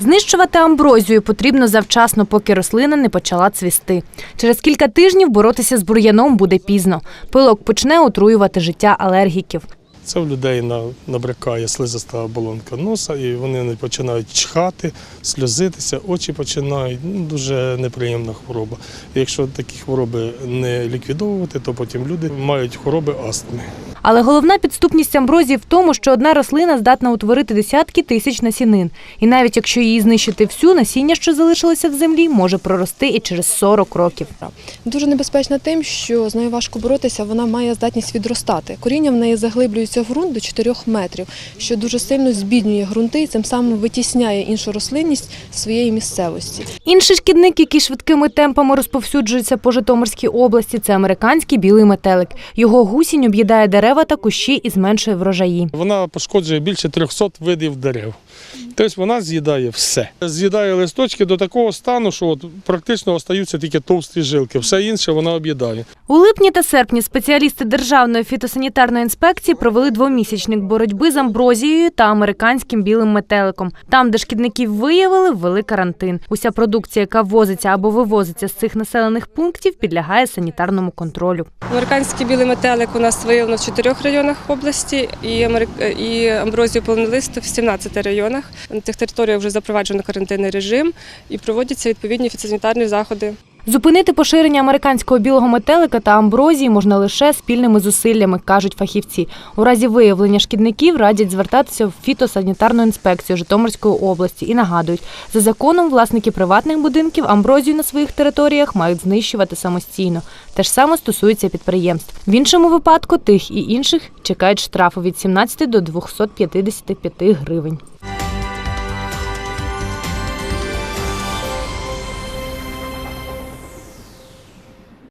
Знищувати амброзію потрібно завчасно, поки рослина не почала цвісти. Через кілька тижнів боротися з бур'яном буде пізно. Пилок почне отруювати життя алергіків. Це в людей на- набрякає слизиста оболонка носа, і вони починають чхати, сльозитися, очі починають. Ну, дуже неприємна хвороба. Якщо такі хвороби не ліквідовувати, то потім люди мають хвороби астми. Але головна підступність амброзії в тому, що одна рослина здатна утворити десятки тисяч насінин. І навіть якщо її знищити всю, насіння, що залишилося в землі, може прорости і через 40 років. Дуже небезпечна тим, що з нею важко боротися, вона має здатність відростати. Коріння в неї заглиблюється в ґрунт до 4 метрів, що дуже сильно збіднює ґрунти і цим самим витісняє іншу рослинність своєї місцевості. Інший шкідник, який швидкими темпами розповсюджується по Житомирській області, це американський білий метелик. Його гусінь об'їдає дерева та кущі і зменшує врожаї. Вона пошкоджує більше 300 видів дерев. Тобто вона з'їдає все. З'їдає листочки до такого стану, що от практично остаються тільки товсті жилки. Все інше вона об'їдає. У липні та серпні спеціалісти Державної фітосанітарної інспекції провели двомісячник боротьби з амброзією та американським білим метеликом. Там, де шкідників виявили, ввели карантин. Уся продукція, яка ввозиться або вивозиться з цих населених пунктів, підлягає санітарному контролю. Американський білий метелик у нас виявлено в чотирьох районах області і, амброзію полонилисту в 17 районах. На цих територіях вже запроваджено карантинний режим і проводяться відповідні фітосанітарні заходи. Зупинити поширення американського білого метелика та амброзії можна лише спільними зусиллями, кажуть фахівці. У разі виявлення шкідників радять звертатися в фітосанітарну інспекцію Житомирської області і нагадують, за законом власники приватних будинків амброзію на своїх територіях мають знищувати самостійно. Те ж саме стосується підприємств. В іншому випадку тих і інших чекають штрафи від 17 до 255 гривень.